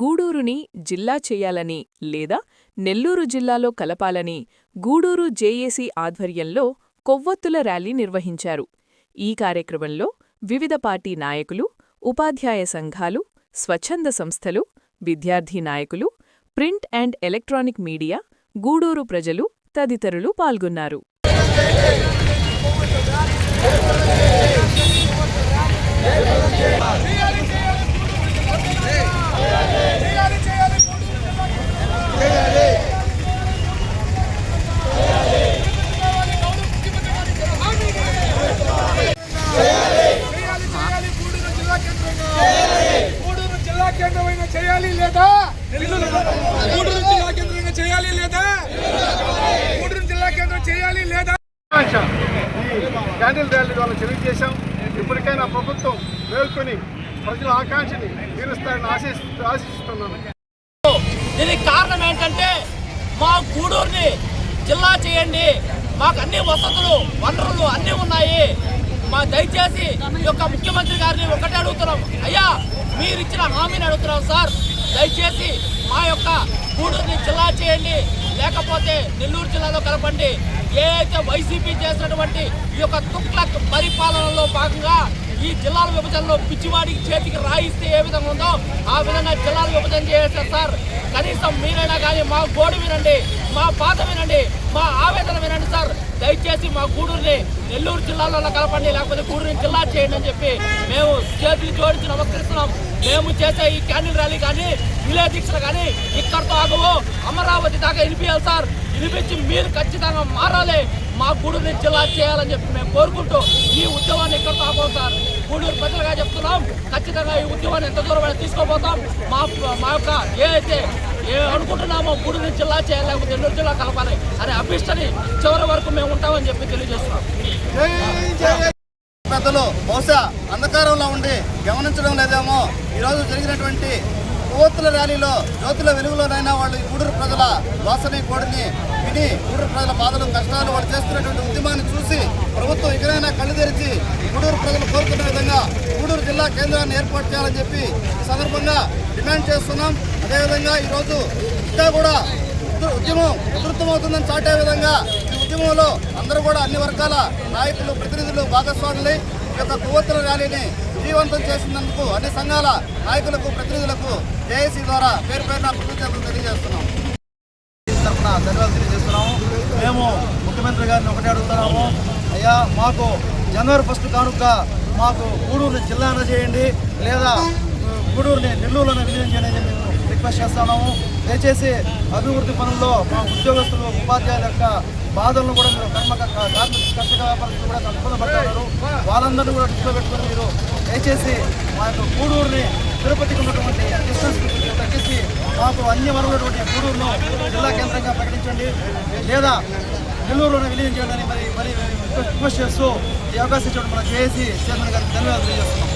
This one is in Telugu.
గూడూరుని జిల్లా చేయాలని లేదా నెల్లూరు జిల్లాలో కలపాలని గూడూరు జేఏసీ ఆధ్వర్యంలో కొవ్వొత్తుల ర్యాలీ నిర్వహించారు. ఈ కార్యక్రమంలో వివిధ పార్టీ నాయకులు ఉపాధ్యాయ సంఘాలు స్వచ్ఛంద సంస్థలు విద్యార్థి నాయకులు print and electronic media Gudur ప్రజలు తదితరులు పాల్గొన్నారు చేయాలి చేయాలి గూడూరు జిల్లా కేంద్రంగా గూడూరు జిల్లా కేంద్రమైన చేయాలి లేదా? గూడూరు జిల్లా కేంద్రంగా చేయాలి లేదా? గూడూరు జిల్లా కేంద్రం చేయాలి లేదా? ఈ క్యాండిల్ ర్యాలీ ద్వారా తెలియజేశాం ఇప్పటికైనా ప్రభుత్వం మేల్కొని ప్రజల ఆకాంక్షని తీరుస్తారని ఆశిస్తూ ఆశిస్తున్నాను. దీనికి కారణం ఏంటంటే మా గూడూరుని జిల్లా చేయండి. మాకు అన్ని వసతులు వనరులు అన్నీ ఉన్నాయి. మా దయచేసి ఈ యొక్క ముఖ్యమంత్రి గారిని ఒకటే అడుగుతున్నాం. అయ్యా మీరు ఇచ్చిన హామీని అడుగుతున్నాం సార్. దయచేసి మా యొక్క గూడూరుని జిల్లా చేయండి. లేకపోతే నెల్లూరు జిల్లాలో కలపండి. ఏ అయితే వైసీపీ చేసినటువంటి ఈ యొక్క తుక్లక్ పరిపాలనలో భాగంగా ఈ జిల్లాల విభజనలో పిచ్చివాడికి చేతికి రాయిస్తే ఏ విధంగా ఉందో ఆ విధంగా జిల్లాల విభజన చేశారు సార్. కనీసం మీరైనా కానీ మా గోడు వినండి మా బాధ వినండి మా ఆవేదన వినండి సార్. దయచేసి మా గూడూరుని నెల్లూరు జిల్లాలో కలపండి లేకపోతే గూడూరుని జిల్లా చేయండి అని చెప్పి మేము చేతులు జోడించి నమస్కరిస్తున్నాం. మేము చేసే ఈ క్యాండిల్ ర్యాలీ కానీ విలే దీక్షలు కానీ ఇక్కడితో ఆగవు. అమరావతి దాకా వెళ్ళిపోయాలి సార్. చూపించి మీరు ఖచ్చితంగా మారాలి. మా గూడూరుని జిల్లా చేయాలని చెప్పి మేము కోరుకుంటూ ఈ ఉద్యమాన్ని ఇక్కడితో ఆపం సార్ గూడూరు ప్రజలుగా చెప్తున్నాం. ఖచ్చితంగా ఈ ఉద్యమాన్ని ఎంత దూరం తీసుకోపోతాం. మా మా యొక్క ఏదైతే ఏ అనుకుంటున్నామో గూడూరు జిల్లా చేయాలి లేకపోతే నెల్లూరు జిల్లా కలపాలి. అనే అభిష్టని చివరి వరకు మేము ఉంటామని చెప్పి తెలియజేస్తున్నాం. పెద్దలు బహుశా అంధకారంలో ఉండి గమనించడం లేదేమో. ఈరోజు జరిగినటువంటి కొవ్వొత్తుల ర్యాలీలో జ్యోతుల వెలుగులోనైనా వాళ్ళు ఈ గూడూరు ప్రజల వాసని కోడిని విని గూడూరు ప్రజల బాధలు కష్టాలు వాళ్ళు చేస్తున్నటువంటి ఉద్యమాన్ని చూసి ప్రభుత్వం ఇకనైనా కళ్ళు తెరిచి గూడూరు ప్రజలు కోరుకున్న విధంగా గూడూరు జిల్లా కేంద్రాన్ని ఏర్పాటు చేయాలని చెప్పి సందర్భంగా డిమాండ్ చేస్తున్నాం. అదేవిధంగా ఈరోజు ఇంకా కూడా ఉద్యమం ఉధృతమవుతుందని చాటే విధంగా ఈ ఉద్యమంలో అందరూ కూడా అన్ని వర్గాల నాయకులు ప్రతినిధులు భాగస్వాములై ఈ యొక్క కొవ్వొత్తుల ర్యాలీని విజయవంతం చేసినందుకు అన్ని సంఘాల నాయకులకు ప్రతినిధులకు జేఏసీ ద్వారా పేరు పేరున కృతజ్ఞతలు తెలియజేస్తున్నాం. తరఫున ధన్యవాదాలు తెలియజేస్తున్నాము. మేము ముఖ్యమంత్రి గారిని ఒకటే అడుగుతున్నాము. అయ్యా మాకు జనవరి ఫస్ట్ కానుక మాకు గూడూరుని జిల్లాన చేయండి లేదా గూడూరుని నెల్లూరులోనే విలీనం చేయండి అని మేము రిక్వెస్ట్ చేస్తున్నాము. దయచేసి అభివృద్ధి పనుల్లో మా ఉద్యోగస్తులు ఉపాధ్యాయుల యొక్క బాధలను కూడా మీరు కర్మక కార్మిక కర్షక వ్యాపారస్తులు కూడా అనుకూలపడ్డారు పడుతున్నారు వాళ్ళందరినీ కూడా దృష్టిలో పెట్టుకుని మీరు దయచేసి మా యొక్క గూడూరుని తిరుపతికి ఉన్నటువంటి డిస్టెన్స్ తగ్గించి మాకు అన్ని వనరులటువంటి గూడూరును జిల్లా కేంద్రంగా ప్రకటించండి. లేదా నెల్లూరులోనే విలీనం చేయాలని మరి మరి రిక్వెస్ట్ చేస్తూ ఈ అవకాశం ఇచ్చినప్పుడు మనం చేసి చైర్మన్ గారికి ధన్యవాదాలు తెలియజేస్తున్నాం.